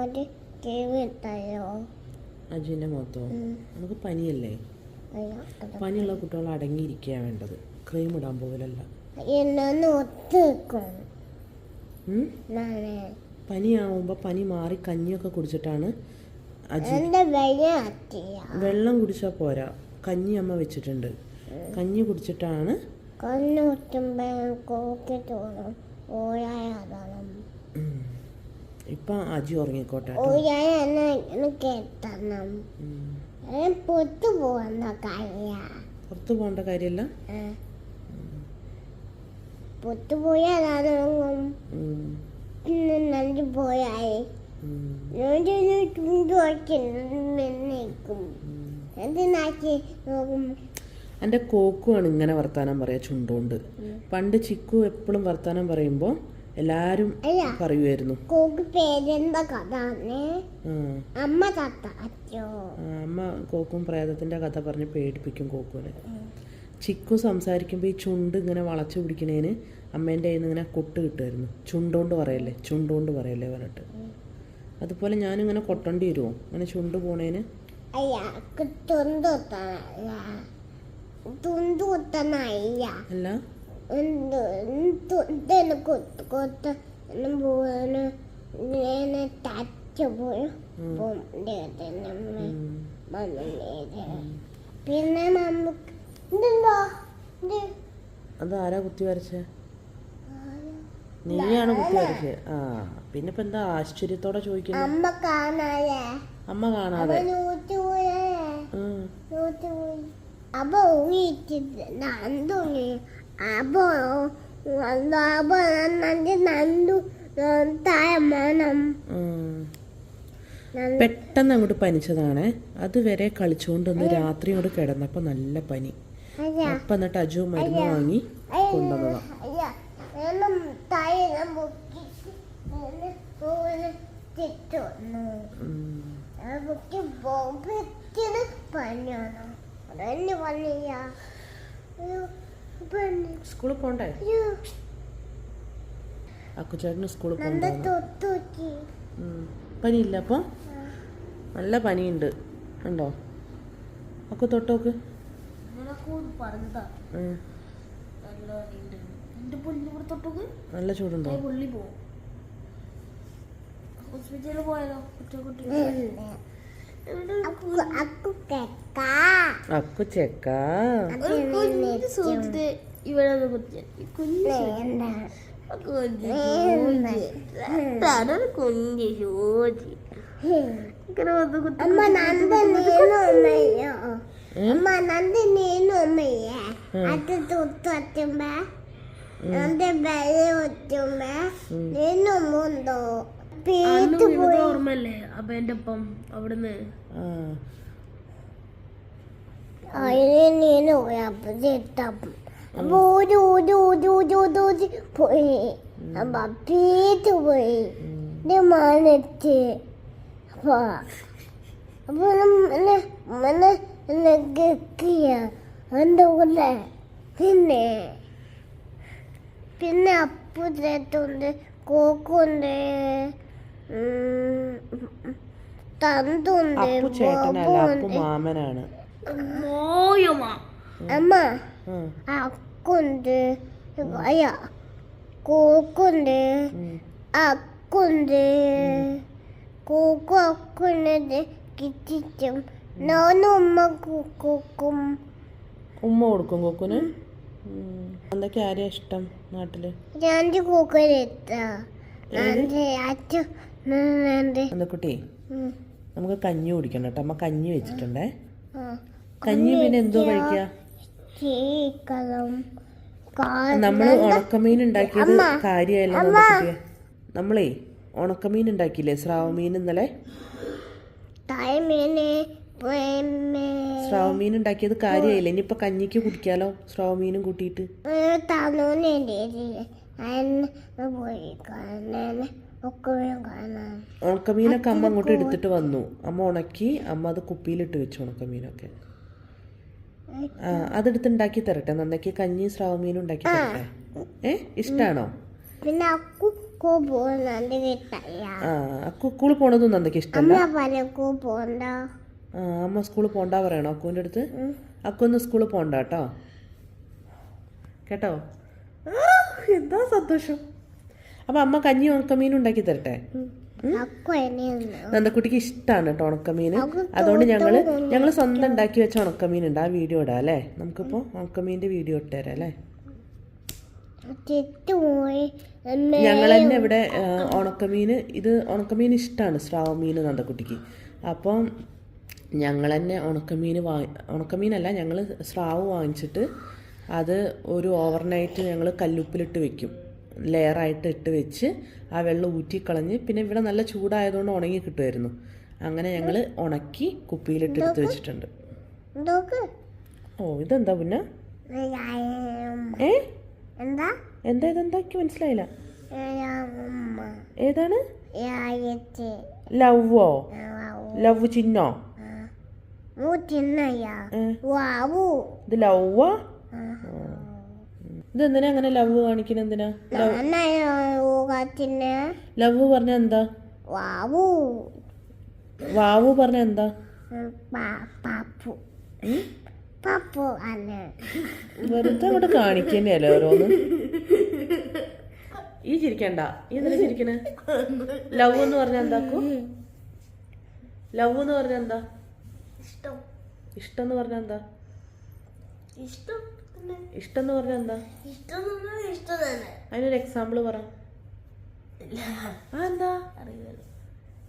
ഒരു അജുവിന്റെ മുഖത്തോ? നമുക്ക് പനിയല്ലേ? പനിയുള്ള കുട്ടികൾ അടങ്ങിയിരിക്കുക വേണ്ടത്. ക്രീം ഇടാൻ പോകലല്ല. പനിയാവുമ്പോ പനിയാവുമ്പോൾ പനി മാറി കഞ്ഞിയൊക്കെ കുടിച്ചിട്ടാണ് വെള്ളം കുടിച്ചാ കുടിച്ചാൽ പോരാ. കഞ്ഞി അമ്മ വെച്ചിട്ടുണ്ട്. കഞ്ഞി കുടിച്ചിട്ടാണ് കണ്ണു കുത്തുമ്പോ കോക്കി തോന്നും ഓയായാതണം ഉം. ഇപ്പം അജി ഉറങ്ങിക്കോട്ടെ ഓ ഞാൻ എന്നെ കേട്ടണം. ഉം. ഞാൻ പൊത്തു പോകുന്ന കാര്യ. പുറത്ത് പോകേണ്ട കാര്യമല്ല. പിന്നെ നല്ല പോയായി എന്റെ കോക്കുമാണ് ഇങ്ങനെ വർത്താനം പറയാ ചുണ്ടോണ്ട്. പണ്ട് ചിക്കു എപ്പോഴും വർത്താനം പറയുമ്പോൾ എല്ലാവരും അല്ല പറയുമായിരുന്നു അമ്മ അമ്മ കോക്കും പ്രേതത്തിന്റെ കഥ പറഞ്ഞ് പേടിപ്പിക്കും കോക്കുവിനെ. ചിക്കു സംസാരിക്കുമ്പോൾ ഈ ചുണ്ട് ഇങ്ങനെ വളച്ചു പിടിക്കണേന് അമ്മേന്റെ കയ്യിൽ നിന്ന് ഇങ്ങനെ കൊട്ട് കിട്ടുമായിരുന്നു ചുണ്ടോണ്ട് പറയല്ലേ ചുണ്ടോണ്ട് പറയല്ലേ പറഞ്ഞിട്ട്. അതുപോലെ ഞാനിങ്ങനെ കൊട്ടേണ്ടി വരുമോ ഇങ്ങനെ ചുണ്ട് പോണേന്. അല്ല. എന്ത് തുണ്ടന് കൊത്ത് കൊത്ത് പോവാന് ഞാൻ തച്ച പോയി. പിന്നെ നമുക്ക് ഇതുണ്ടോ അതാരാ അത് കുത്തി വരച്ചേ? നീയാണ് കുത്തി വരച്ചേ. ആ പിന്നെ ഇപ്പൊ എന്താ ആശ്ചര്യത്തോടെ ചോദിക്കുന്നത് അമ്മ കാണാതെ. അമ്മ കാണാതെ അപ്പൊ പെട്ടെന്ന് അങ്ങോട്ട് പനിച്ചതാണ്. അതുവരെ കളിച്ചുകൊണ്ടൊന്ന് രാത്രി അങ്ങോട്ട് കിടന്നപ്പോൾ നല്ല പനി. അപ്പൊ എന്നിട്ട് അജു മരുന്ന് വാങ്ങി കൊണ്ടുവന്നതാ. എന്നും സ്കൂളിൽ പോണ്ടേ? അക്കുചേട്ടന് സ്കൂളിൽ പനിയില്ല അപ്പോൾ നല്ല പനിയുണ്ട്. ഉണ്ടോ അക്കു തൊട്ടോക്ക്. നല്ല ചൂടുണ്ടോ? ഹോസ്പിറ്റലിൽ പോയാലോ? കുട്ടി അക്കു ചെക്ക. ഓർമ്മല്ലേ അപ്പൊ എന്റെ ഒപ്പം അവിടുന്ന്. അതിന് പോയി അപ്പൊ ഊതി ഊതി ഊതി ഊതി ഊതി ഊതി പോയി. അപ്പൊ പീത്ത് പോയി. ഇത് മണച്ച് അപ്പൊ അപ്പൊ എന്നെ എന്നെ എന്നെ ഗക്കിയ എന്റെ കൂടെ. പിന്നെ പിന്നെ കോക്കുണ്ട്. തന്തുണ്ട് അപ്പു ചേട്ടനല്ല അപ്പു ബോബുണ്ട്. മാമനാണ്. മോയമാ അമ്മ. അക്കുണ്ട് അയ്യ കോക്കുണ്ട്. അക്കുണ്ട് കോക്കു അക്കുണ്ട് കിറ്റിച്ചും ഞാനും ഉമ്മ കൂക്കും ഉമ്മ കൊടുക്കും കൊക്കുന്. എന്തൊക്കെ ആരെയാ ഇഷ്ടം നാട്ടിൽ? ഞാൻ കുട്ടി നമുക്ക് കഞ്ഞി കുടിക്കണം കേട്ടോ. അമ്മ കഞ്ഞി വെച്ചിട്ടുണ്ടേ. ആ. കഞ്ഞി പിന്നെ എന്തോ കഴിക്കുക നമ്മൾ ഉണക്കമീൻ ഉണ്ടാക്കിയത് കാര്യമല്ല നമ്മുടെ നമ്മളേ ഉണക്കമീൻ ഉണ്ടാക്കിയില്ലേ? സ്രാവമീൻ ഇന്നലെ? സ്രാവമീൻ ഉണ്ടാക്കിയത് കാര്യമായില്ല? ഇനിയിപ്പോ കഞ്ഞിക്ക് കുടിക്കാലോ? സ്രാവമീനും കൂട്ടിയിട്ട്. കാണാൻ. ഉണക്കമീനൊക്കെ അമ്മ അങ്ങോട്ട് എടുത്തിട്ട് വന്നു. അമ്മ ഉണക്കി അമ്മ അത് കുപ്പിയിലിട്ട് വെച്ചു ഉണക്കമീനൊക്കെ. അതെടുത്ത് ഉണ്ടാക്കി തരട്ടെ. നന്നാക്കി കഞ്ഞി സ്രാവമീനും ഉണ്ടാക്കി തരട്ടെ. ഏ? ഇഷ്ടാണോ? പിന്നെ അക്കു അക്കു സ്കൂളിൽ പോണതും നന്ദയ്ക്ക് ഇഷ്ടമല്ല ആ അമ്മ സ്കൂളിൽ പോണ്ടാ പറയണോ അക്കുവിന്റെ അടുത്ത്? അക്കൊന്ന് സ്കൂളിൽ പോണ്ട കേട്ടോ. കേട്ടോ? എന്താ സന്തോഷം. അപ്പം അമ്മ കഞ്ഞി ഉണക്കമീൻ ഉണ്ടാക്കി തരട്ടെ. അക്കു നന്ദക്കുട്ടിക്ക് ഇഷ്ടമാണ് കേട്ടോ ഉണക്കമീൻ. അതുകൊണ്ട് ഞങ്ങൾ ഞങ്ങൾ സ്വന്തം ഉണ്ടാക്കി വെച്ച ഉണക്കമീൻ ഉണ്ട് ആ വീഡിയോ ഇടാം അല്ലേ? നമുക്കിപ്പോൾ ഉണക്കമീന്റെ വീഡിയോ ഇട്ടുതരാം അല്ലേ? ഞങ്ങൾ തന്നെ ഇവിടെ ഉണക്കമീൻ ഇത് ഉണക്കമീൻ ഇഷ്ടമാണ് സ്രാവ് മീൻ നന്ദക്കുട്ടിക്ക്. അപ്പം ഞങ്ങൾ തന്നെ ഉണക്കമീൻ വാങ്ങി ഉണക്കമീനല്ല ഞങ്ങൾ സ്രാവ് വാങ്ങിച്ചിട്ട് അത് ഒരു ഓവർനൈറ്റ് ഞങ്ങൾ കല്ലുപ്പിലിട്ട് വെക്കും. ലെയറായിട്ട് ഇട്ട് വെച്ച് ആ വെള്ളം ഊറ്റിക്കളഞ്ഞ് പിന്നെ ഇവിടെ നല്ല ചൂടായതുകൊണ്ട് ഉണങ്ങി കിട്ടുമായിരുന്നു അങ്ങനെ ഞങ്ങൾ ഉണക്കി കുപ്പിയിലിട്ട് എടുത്ത് വെച്ചിട്ടുണ്ട്. ഓ ഇതെന്താ പിന്നെ? ഏ? എന്താ? എന്താ എനിക്ക് മനസ്സിലായില്ല. ഏതാണ്? ലവോ ലവ് ചിഹ്നോ ഇത് ലവ്വാ? ഇത് എന്തിനാ അങ്ങനെ ലവ് കാണിക്കണ എന്തിനാ? ലവ് പറഞ്ഞ എന്താ? വാവു. വാവു പറഞ്ഞ എന്താ? പാപ്പു. പാപ്പു വെറുതെ അങ്ങോട്ട് കാണിക്കുന്നല്ലേ ഓരോന്ന്? ഈ ചിരിക്കണ്ട. ഈ എന്തിനാ ചിരിക്കണേ? ലവ് എന്ന് പറഞ്ഞ എന്താക്കു ലവ് എന്ന് പറഞ്ഞ എന്താ? ഇഷ്ടം. ഇഷ്ടം എന്ന് പറഞ്ഞ എന്താ? ഇഷ്ടം. ഇഷ്ടം എന്ന് പറഞ്ഞാൽ എന്താ അതിനൊരു എക്സാമ്പിൾ പറ. ആ എന്താ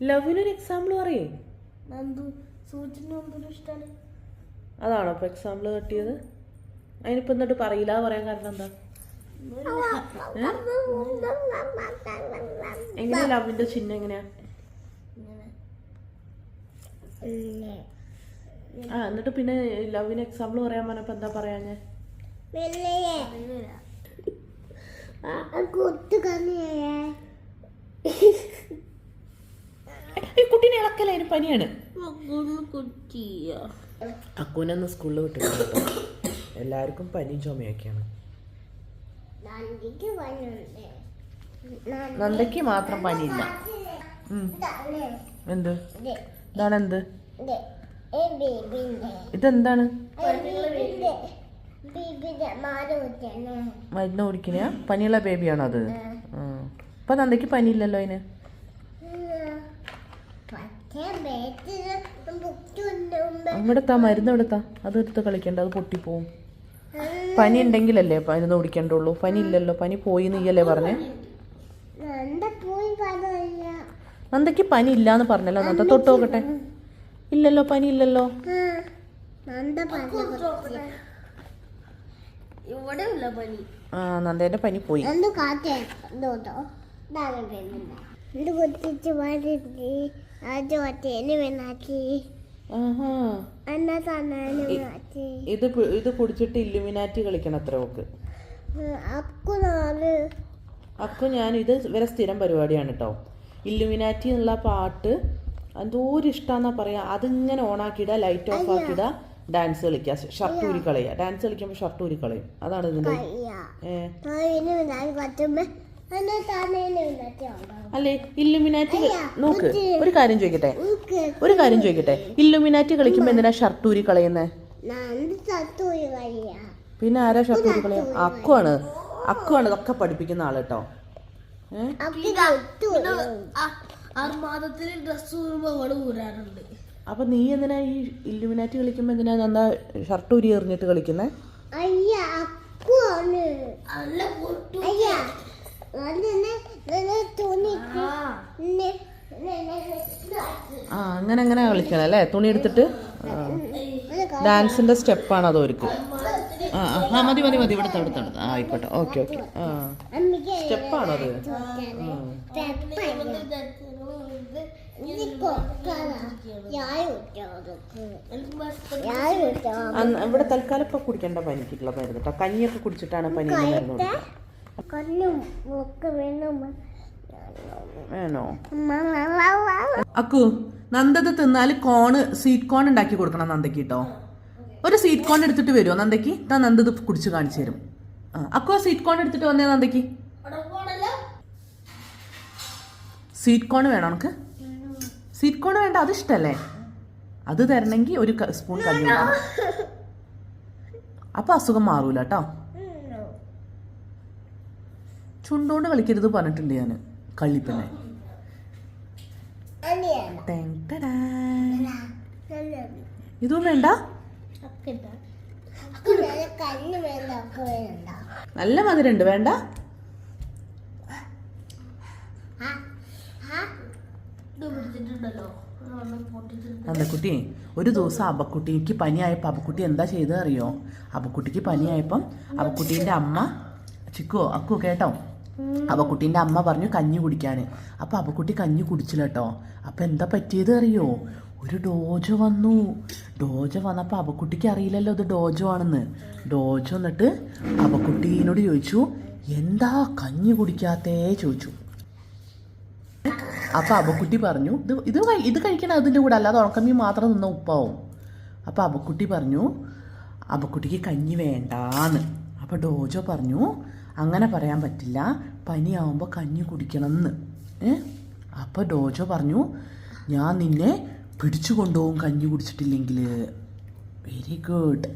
ലവിനൊരു എക്സാമ്പിൾ പറയേ. അതാണോ ഇപ്പൊ എക്സാമ്പിൾ കിട്ടിയത് അതിനിപ്പോ എന്നിട്ട് പറയില്ല പറയാൻ കാരണം എന്താ? എങ്ങനെയാ ലവിന്റെ ചിഹ്നം എങ്ങനെയാ? ആ എന്നിട്ട് പിന്നെ ലവിന് എക്സാമ്പിൾ പറയാൻ പറഞ്ഞപ്പോ എന്താ പറയാ കുത്തുകണ്ണിയേ ഈ കുട്ടീനെ ഇളക്കല അതിന് പനിയാണ്. അക്കൂനൊന്ന് സ്കൂളിൽ വിട്ടു എല്ലാവർക്കും പനിയും ചുമയൊക്കെയാണ്. നന്ദയ്ക്ക് മാത്രം പനിയില്ല. ഉം. എന്ത്? ഇതാണ് എന്ത് ഇതെന്താണ്? മരുന്ന് കുടിക്കണ പനിയുള്ള ബേബിയാണോ അത്. ഇപ്പൊ നന്ദയ്ക്ക് പനിയില്ലല്ലോ അതിന്? ഇവിടുത്താ മരുന്ന് എടുത്താ അത് എടുത്ത് കളിക്കണ്ട അത് പൊട്ടിപ്പോവും. പനി ഉണ്ടെങ്കിലല്ലേ മരുന്ന് കുടിക്കണ്ടുള്ളൂ. പനി ഇല്ലല്ലോ പനി പോയി നീയല്ലേ പറഞ്ഞേ? നന്ദ പോയി പറഞ്ഞില്ല. നന്ദയ്ക്ക് പനി ഇല്ലാന്ന് പറഞ്ഞല്ലോ നന്ദ തൊട്ട് നോക്കട്ടെ. ഇല്ലല്ലോ പനി ഇല്ലല്ലോ നന്ദ പറഞ്ഞു ഇവിടെ ഇല്ല പനി ആ നന്ദേന്റെ പനി പോയി. എന്ത് എന്ത് ഇത് ഇത് കുടിച്ചിട്ട് ഇല്ലുമിനാറ്റി കളിക്കണം അത്ര ഓക്ക് അക്കു നാല്. അക്കു ഞാൻ ഇത് വരെ സ്ഥിരം പരിപാടിയാണ് കേട്ടോ ഇല്ലുമിനാറ്റി എന്നുള്ള പാട്ട് എന്തോരം ഇഷ്ടാന്നാ പറയാ. അതിങ്ങനെ ഓണാക്കിയിടുക ലൈറ്റ് ഓഫ് ആക്കിയിടുക ഡാൻസ് കളിക്കുക ഷർട്ട് ഊരി കളയുക ഡാൻസ് കളിക്കുമ്പോൾ ഷർട്ട് ഊരി കളയും. അതാണ് ഇതിന്റെ അല്ലേ? ഇല്ലുമിനാറ്റി നോക്ക് ഒരു കാര്യം ചോദിക്കട്ടെ? ഒരു കാര്യം ചോദിക്കട്ടെ? ഇല്ലുമിനാറ്റി കളിക്കുമ്പോൾ എന്തിനാ ഷർട്ട് ഊരി കളയുന്നേ? നന്ദി തത്തൂരി കഴിയ പിന്നെ ആരാ ഷർട്ട് ഊരി കളയാ? അക്കുവാണ്. അക്കുവാണ് ഇതൊക്കെ പഠിപ്പിക്കുന്ന ആൾ കേട്ടോ. ഏഹ് ഡ്രസ്സ് ഊരുമ്പോ അവൾ ഊരാറുണ്ട്. അപ്പൊ നീ എന്തിനാ ഈ ഇല്ലുമിനാറ്റി കളിക്കുമ്പോൾ എന്തിനാ നന്നാ ഷർട്ട് ഉരി എറിഞ്ഞിട്ട് കളിക്കുന്നത് അയ്യ അക്കു ആണ് അല്ല പൊട്ടു. അയ്യ അതിനെ തുണി ആ ആ അങ്ങനെ അങ്ങനെ കളിക്കണം അല്ലേ? തുണി എടുത്തിട്ട്? ഡാൻസിന്റെ സ്റ്റെപ്പാണ് അത് ഒരുക്ക് ആ ആ, ആ മതി മതി മതി ഇവിടുത്തെ ഇവിടുത്തെ ഇവിടുത്തെ. ആ ആയിക്കോട്ടെ. Okay okay. ആ. അമ്മയ്ക്ക് സ്റ്റെപ്പാണോ അത് അന്ന് ഇവിടെ തൽക്കാലം ഇപ്പൊ കുടിക്കേണ്ട പനിക്കുള്ള മരുന്ന് കേട്ടോ കഞ്ഞിയൊക്കെ കുടിച്ചിട്ടാണ് പനി മരുന്ന് കൊടുക്കുക ഒക്കെ വേണം. വേണോ? അക്കു നന്ദത് തിന്നാൽ കോണ് സ്വീറ്റ് കോൺ ഉണ്ടാക്കി കൊടുക്കണം നന്ദക്ക് കേട്ടോ ഒരു സ്വീറ്റ് കോൺ എടുത്തിട്ട് വരുമോ നന്ദക്ക്? താ നന്ദത് കുടിച്ച് കാണിച്ചു തരും. ആ അക്കു സ്വീറ്റ് കോൺ എടുത്തിട്ട് വന്നേ നന്ദക്ക്. സ്വീറ്റ് കോൺ വേണോ നമുക്ക് സ്വീറ്റ് കോൺ വേണ്ട അത് ഇഷ്ടല്ലേ? അത് തരണമെങ്കിൽ ഒരു സ്പൂൺ കഞ്ഞി അപ്പൊ അസുഖം മാറൂല കേട്ടോ ചുണ്ടോണ്ട് കളിക്കരുത് പറഞ്ഞിട്ടുണ്ട് ഞാൻ കള്ളിപ്പനെ. ഇതും വേണ്ട? നല്ല മധുരമുണ്ട് വേണ്ട ആ ആ ഇത് കുട്ടി ഒരു ദിവസം അബക്കുട്ടിക്ക് പനിയായപ്പോൾ അബക്കുട്ടി എന്താ ചെയ്തത് അറിയോ? അബക്കുട്ടിക്ക് പനിയായപ്പം അബക്കുട്ടീന്റെ അമ്മ ചിക്കോ അക്കു കേട്ടോ? അബക്കുട്ടീന്റെ അമ്മ പറഞ്ഞു കഞ്ഞി കുടിക്കാൻ അപ്പം അബക്കുട്ടി കഞ്ഞി കുടിച്ചില്ല കേട്ടോ അപ്പം എന്താ പറ്റിയത് അറിയോ? ഒരു ഡോജോ വന്നു. ഡോജോ വന്നപ്പോൾ അബക്കുട്ടിക്ക് അറിയില്ലല്ലോ ഇത് ഡോജോ ആണെന്ന്. ഡോജോ എന്നിട്ട് അബക്കുട്ടീനോട് ചോദിച്ചു എന്താ കഞ്ഞി കുടിക്കാത്തേ? ചോദിച്ചു. അപ്പൊ അബക്കുട്ടി പറഞ്ഞു ഇത് ഇത് ഇത് കഴിക്കണം അതിന്റെ കൂടെ അല്ലാതെ ഉണക്കമീൻ മാത്രം നിന്ന ഉപ്പാവും. അപ്പോൾ അബക്കുട്ടി പറഞ്ഞു അബക്കുട്ടിക്ക് കഞ്ഞി വേണ്ടാന്ന്. അപ്പോൾ ഡോജോ പറഞ്ഞു അങ്ങനെ പറയാൻ പറ്റില്ല പനിയാവുമ്പോൾ കഞ്ഞി കുടിക്കണം എന്ന് ഏ? അപ്പൊ ഡോജോ പറഞ്ഞു ഞാൻ നിന്നെ പിടിച്ചു കൊണ്ടുപോകും കഞ്ഞി കുടിച്ചിട്ടില്ലെങ്കിൽ വെരി ഗുഡ്